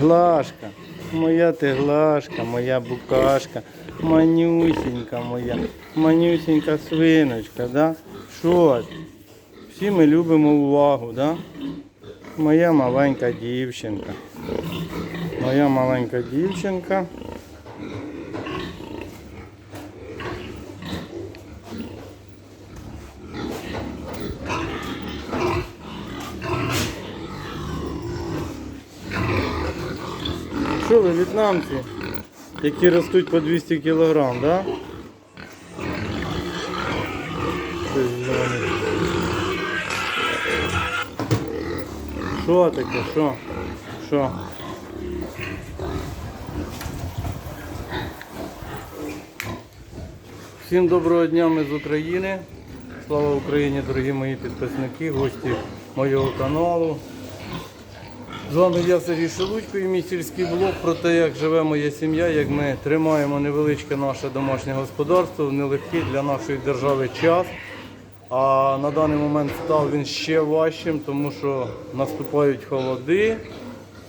Глашка, моя ти глашка, моя букашка, манюсінька моя, манюсінька свиночка, да? Що? Всі ми любимо увагу, да? Моя маленька дівчинка. Моя маленька дівчинка. Що ви, в'єтнамці, які ростуть по 200 кілограм, да? Що таке? Що? Що? Всім доброго дня, ми з України. Слава Україні, дорогі мої підписники, гості моєго каналу. З вами я Сергій Шелудько і мій сільський блог про те, як живе моя сім'я, як ми тримаємо невеличке наше домашнє господарство в нелегкий для нашої держави час. А на даний момент став він ще важчим, тому що наступають холоди.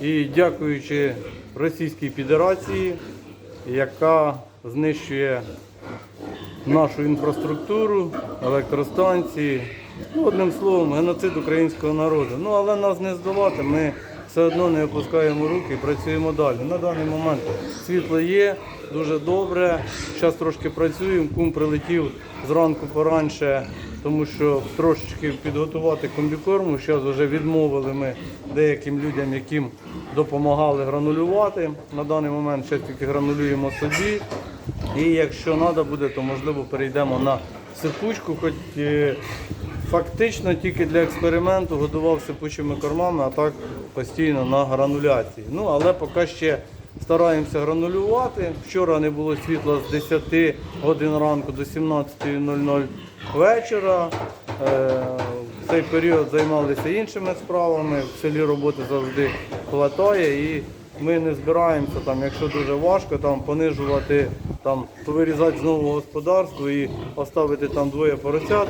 І дякуючи Російській Федерації, яка знищує нашу інфраструктуру, електростанції. Ну, одним словом, геноцид українського народу. Ну, але нас не здолати, ми все одно не опускаємо руки і працюємо далі. На даний момент світло є, дуже добре. Зараз трошки працюємо. Кум прилетів зранку поранше, тому що трошечки підготувати комбікорму. Зараз вже відмовили ми деяким людям, яким допомагали гранулювати. На даний момент ще тільки гранулюємо собі. І якщо треба буде, то можливо перейдемо на сипучку, хоч е, фактично тільки для експерименту годував сипучими кормами, а так постійно на грануляції. Ну, але поки ще стараємося гранулювати. Вчора не було світла з 10 годин ранку до 17.00 вечора. Е, В цей період займалися іншими справами. В селі роботи завжди хватає і ми не збираємося там, якщо дуже важко, там понижувати, там повирізати знову господарство і оставити там двоє поросят.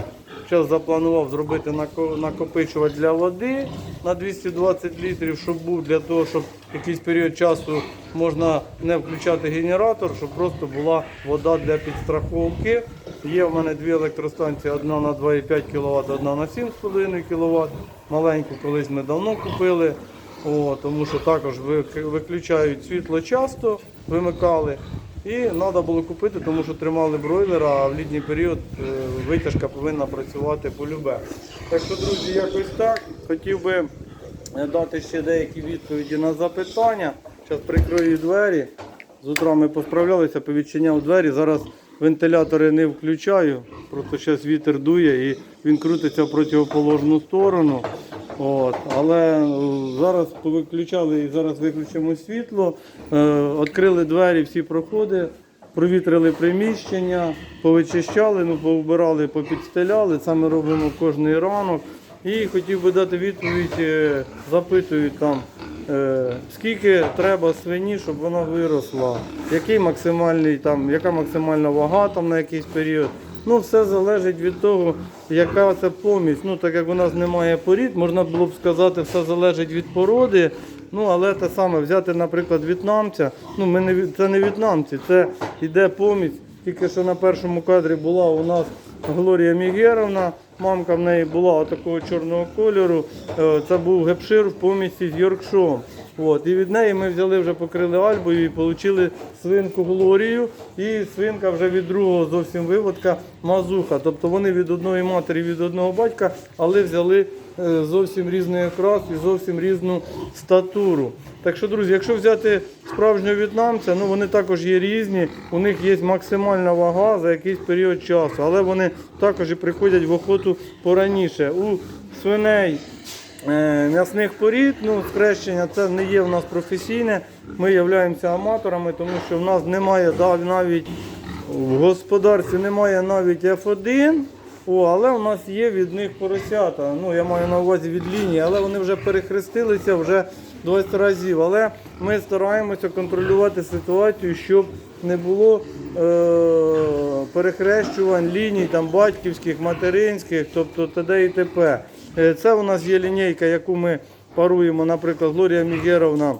Зараз запланував зробити нако- накопичувач для води на 220 літрів, щоб був для того, щоб якийсь період часу можна не включати генератор, щоб просто була вода для підстраховки. Є в мене дві електростанції, одна на 2,5 кВт, одна на 7,5 кВт. Маленьку колись ми давно купили. О, тому що також виключають світло часто, вимикали. І треба було купити, тому що тримали бройлера, а в літній період е, витяжка повинна працювати полюбе. Так що, друзі, якось так. Хотів би е, дати ще деякі відповіді на запитання. Зараз прикрию двері. З утра ми посправлялися, повідчиняв двері. Зараз вентилятори не включаю, просто зараз вітер дує і він крутиться в противоположну сторону. От, але е, зараз повиключали і зараз виключимо світло, е, відкрили двері, всі проходи, провітрили приміщення, повичищали, ну, повбирали, попідстеляли. Це ми робимо кожний ранок. І хотів би дати відповідь, е, запитують там, скільки треба свині, щоб вона виросла, який максимальний, там, яка максимальна вага там, на якийсь період. Ну, все залежить від того, яка це помість. Ну, так як у нас немає порід, можна було б сказати, все залежить від породи. Ну, але те саме взяти, наприклад, в'єтнамця. Ну, ми не, це не в'єтнамці, це йде помість. Тільки що на першому кадрі була у нас Глорія Мігеровна. Мамка в неї була такого чорного кольору. Е, Це був гепшир в помісті з Йоркшом. От, і від неї ми взяли вже покрили альбою і отримали свинку Глорію. І свинка вже від другого зовсім виводка мазуха. Тобто вони від одної матері, від одного батька, але взяли е, зовсім різний окрас і зовсім різну статуру. Так що, друзі, якщо взяти справжнього в'єтнамця, ну вони також є різні, у них є максимальна вага за якийсь період часу, але вони також і приходять в охоту пораніше. У свиней м'ясних порід, ну, скрещення це не є в нас професійне. Ми являємося аматорами, тому що в нас немає навіть в господарстві немає навіть F1. О, але у нас є від них поросята. Ну, я маю на увазі від лінії, але вони вже перехрестилися вже 20 разів. Але ми стараємося контролювати ситуацію, щоб не було е- перехрещувань ліній там, батьківських, материнських, тобто т.д. і т.п. Е, Це у нас є лінійка, яку ми паруємо, наприклад, Глорія Мігеровна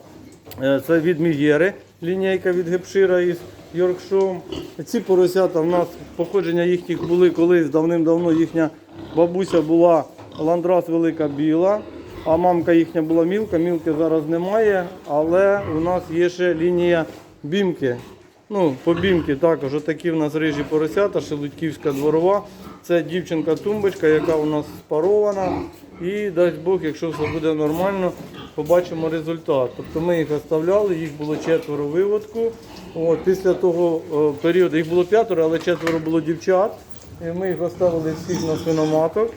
Е, Це від Мігери, лінійка від Гепшира із Йоркшом. Ці поросята в нас походження їхніх були колись давним-давно. Їхня бабуся була ландрас велика біла, а мамка їхня була мілка. Мілки зараз немає, але у нас є ще лінія бімки. Ну, по бімки також отакі в нас рижі поросята, шелудьківська дворова. Це дівчинка-тумбочка, яка у нас спарована. І дасть Бог, якщо все буде нормально, побачимо результат. Тобто ми їх оставляли, їх було четверо виводку. От, після того е, періоду їх було п'ятеро, але четверо було дівчат. І ми їх оставили всіх на свиноматок.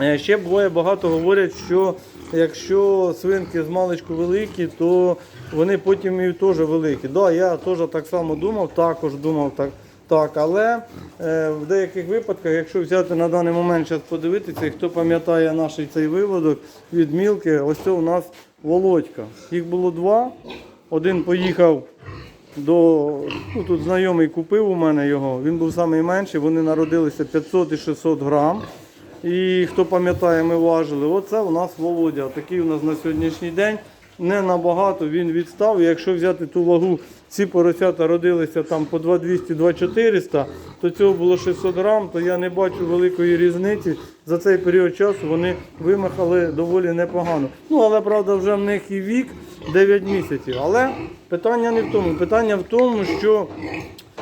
Е, Ще буває багато говорять, що якщо свинки з маличку великі, то вони потім і теж великі. Да, я теж так само думав, також думав так. Так, але е, в деяких випадках, якщо взяти на даний момент зараз подивитися, і хто пам'ятає наш цей виводок від мілки, ось це у нас Володька. Їх було два. Один поїхав до ну, тут знайомий купив у мене його. Він був найменший. Вони народилися 500 і 600 грам. І хто пам'ятає, ми важили. Оце у нас Володя. Такий у нас на сьогоднішній день. Не набагато він відстав. Якщо взяти ту вагу, ці поросята родилися там по 2200-2400, то цього було 600 грам, то я не бачу великої різниці. За цей період часу вони вимахали доволі непогано. Ну, але правда, вже в них і вік 9 місяців. Але питання не в тому. Питання в тому, що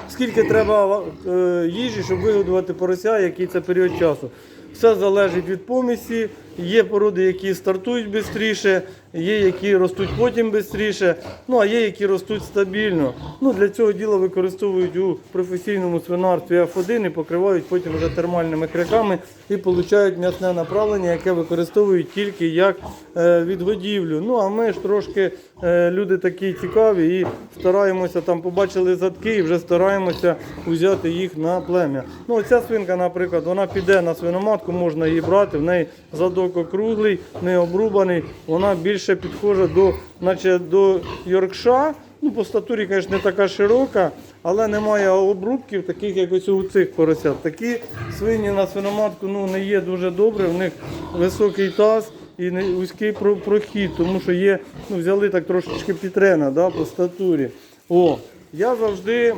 скільки треба е, їжі, щоб вигодувати порося, який це період часу. Все залежить від помісі. Є породи, які стартують швидше, є які ростуть потім швидше, ну а є які ростуть стабільно. Ну, для цього діла використовують у професійному свинарстві F1 і покривають потім вже термальними криками і получають м'ясне направлення, яке використовують тільки як е, відгодівлю. Ну а ми ж трошки е, люди такі цікаві і стараємося там побачили задки і вже стараємося взяти їх на плем'я. Ну, оця свинка, наприклад, вона піде на свиноматку, можна її брати. В неї задок округлий, не обрубаний. Вона більше підхожа до, наче до Йоркша. Ну, по статурі, звісно, не така широка, але немає обрубків, таких як ось у цих поросят. Такі свині на свиноматку ну, не є дуже добре, в них високий таз і вузький прохід, тому що є, ну, взяли так трошечки підрена да, по статурі. О, я завжди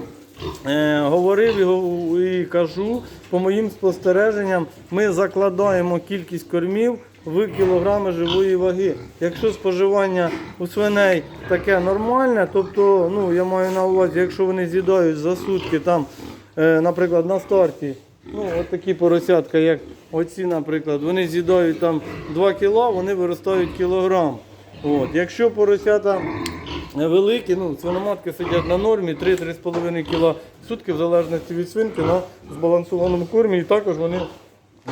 е, говорив і, і кажу, по моїм спостереженням, ми закладаємо кількість кормів в кілограми живої ваги. Якщо споживання у свиней таке нормальне, тобто, ну, я маю на увазі, якщо вони з'їдають за сутки, там, е, наприклад, на старті, ну, от такі поросятка, як оці, наприклад, вони з'їдають там 2 кіла, вони виростають кілограм. От. Якщо поросята великі, ну, свиноматки сидять на нормі 3-3,5 кг сутки, в залежності від свинки, на збалансованому кормі, і також вони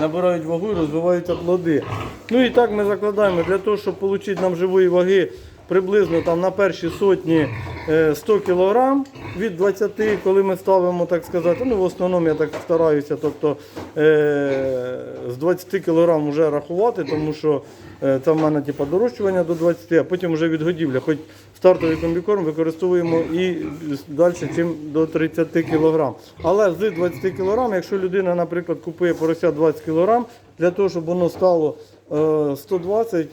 набирають вагу і розвиваються плоди. Ну і так ми закладаємо для того, щоб отримати нам живої ваги приблизно там на перші сотні е, 100 кг від 20, коли ми ставимо, так сказати, ну в основному я так стараюся, тобто е, з 20 кг вже рахувати, тому що е, це в мене типу, дорощування до 20, а потім вже відгодівля. Хоч стартовий комбікорм використовуємо і далі, чим до 30 кг. Але з 20 кг, якщо людина, наприклад, купує порося 20 кг, для того, щоб воно стало е, 120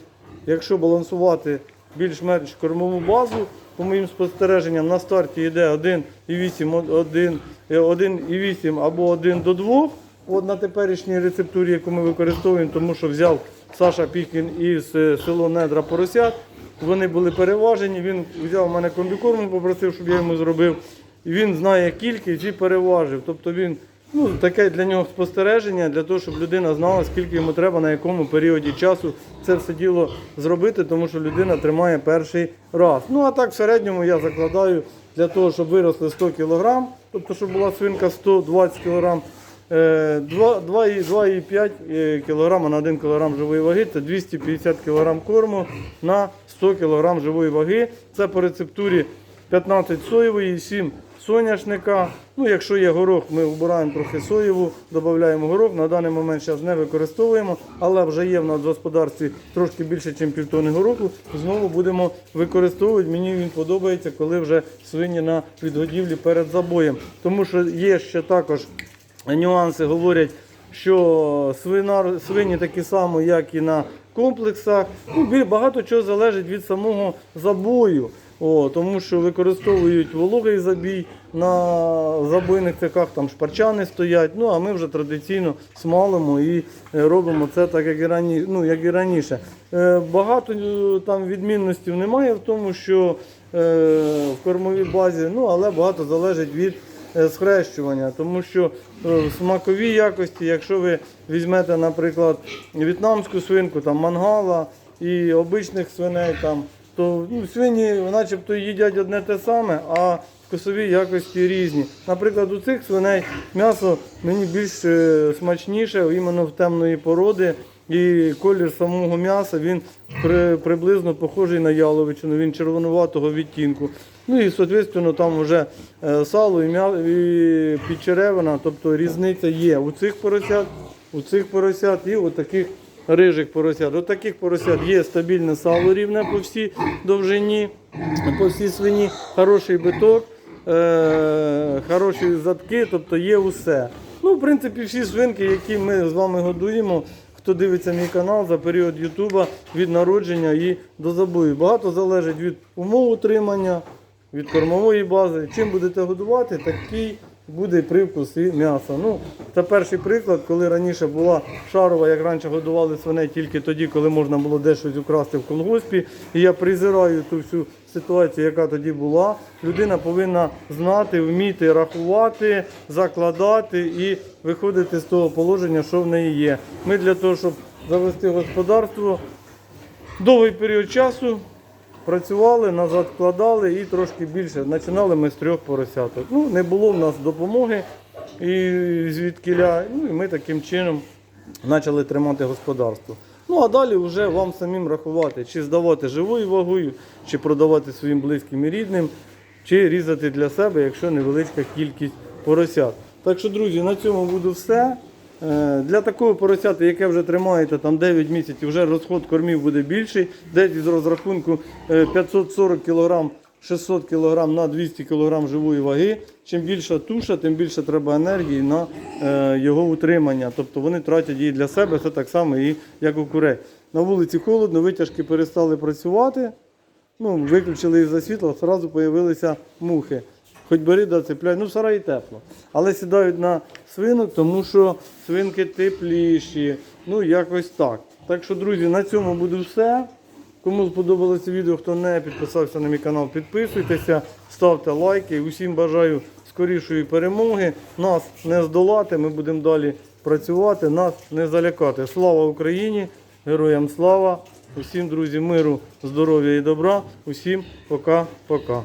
якщо балансувати більш-менш кормову базу, по моїм спостереженням, на старті йде 1,8, 1, 1,8 або 1 до 2. От на теперішній рецептурі, яку ми використовуємо, тому що взяв Саша Пікін із е, село Недра Поросят. Вони були переважені. Він взяв у мене комбікорм, попросив, щоб я йому зробив. І він знає кількість і переважив. Тобто він Ну, таке для нього спостереження, для того, щоб людина знала, скільки йому треба, на якому періоді часу це все діло зробити, тому що людина тримає перший раз. Ну, а так в середньому я закладаю для того, щоб виросли 100 кг, тобто, щоб була свинка 120 кг, е, 2,5 кг на 1 кг живої ваги, це 250 кг корму на 100 кг живої ваги. Це по рецептурі 15 соєвої, 7 соняшника. Ну, якщо є горох, ми вбираємо трохи соєву, додаємо горох. На даний момент зараз не використовуємо, але вже є в нас в господарстві трошки більше, ніж півтони гороху. Знову будемо використовувати. Мені він подобається, коли вже свині на відгодівлі перед забоєм. Тому що є ще також нюанси, говорять, що свинар, свині такі самі, як і на комплексах. Ну, багато чого залежить від самого забою. О, тому що використовують вологий забій на забойних цехах, там шпарчани стоять. Ну а ми вже традиційно смалимо і е, робимо це так, як і раніше. Ну, як і раніше. Е, Багато е, там відмінностей немає в тому, що е, в кормовій базі, ну але багато залежить від е, схрещування, тому що в смаковій якості, якщо ви візьмете, наприклад, в'єтнамську свинку, там мангала і обичних свиней, там, то ну, свині начебто їдять одне те саме, а вкусові якості різні. Наприклад, у цих свиней м'ясо мені більш е, смачніше, іменно в темної породи. І колір самого м'яса він при, приблизно похожий на яловичину, він червонуватого відтінку. Ну і, соответственно, там вже е, сало і, і підчеревина, тобто різниця є у цих поросят, у цих поросят і у таких рижих поросят. У таких поросят є стабільне сало рівне по всій довжині, по всій свині, хороший биток, е, хороші задки, тобто є усе. Ну, в принципі, всі свинки, які ми з вами годуємо, хто дивиться мій канал за період Ютуба від народження і до забою. Багато залежить від умов утримання, від кормової бази. Чим будете годувати, такий буде привкус і м'яса. Ну, це перший приклад, коли раніше була шарова, як раніше годували свиней тільки тоді, коли можна було десь щось украсти в колгоспі. І я презираю ту всю ситуацію, яка тоді була. Людина повинна знати, вміти рахувати, закладати і виходити з того положення, що в неї є. Ми для того, щоб завести господарство, довгий період часу працювали, назад вкладали і трошки більше. Починали ми з трьох поросяток. Ну, не було в нас допомоги і звідкіля. Ну і ми таким чином почали тримати господарство. Ну а далі вже вам самим рахувати, чи здавати живою вагою, чи продавати своїм близьким і рідним, чи різати для себе, якщо невеличка кількість поросят. Так що, друзі, на цьому буде все. Е, Для такого поросяти, яке вже тримаєте там 9 місяців, вже розход кормів буде більший. Десь з розрахунку е, 540 кг, 600 кг на 200 кг живої ваги. Чим більша туша, тим більше треба енергії на е, його утримання. Тобто вони тратять її для себе, це так само і як у курей. На вулиці холодно, витяжки перестали працювати. Ну, виключили їх за світло, одразу з'явилися мухи. Хоч бери да цепляй, ну в сараї тепло. Але сідають на свинок, тому що свинки тепліші. Ну, якось так. Так що, друзі, на цьому буде все. Кому сподобалося відео, хто не підписався на мій канал, підписуйтеся, ставте лайки. Усім бажаю скорішої перемоги. Нас не здолати, ми будемо далі працювати, нас не залякати. Слава Україні! Героям слава! Усім, друзі, миру, здоров'я і добра. Усім пока-пока.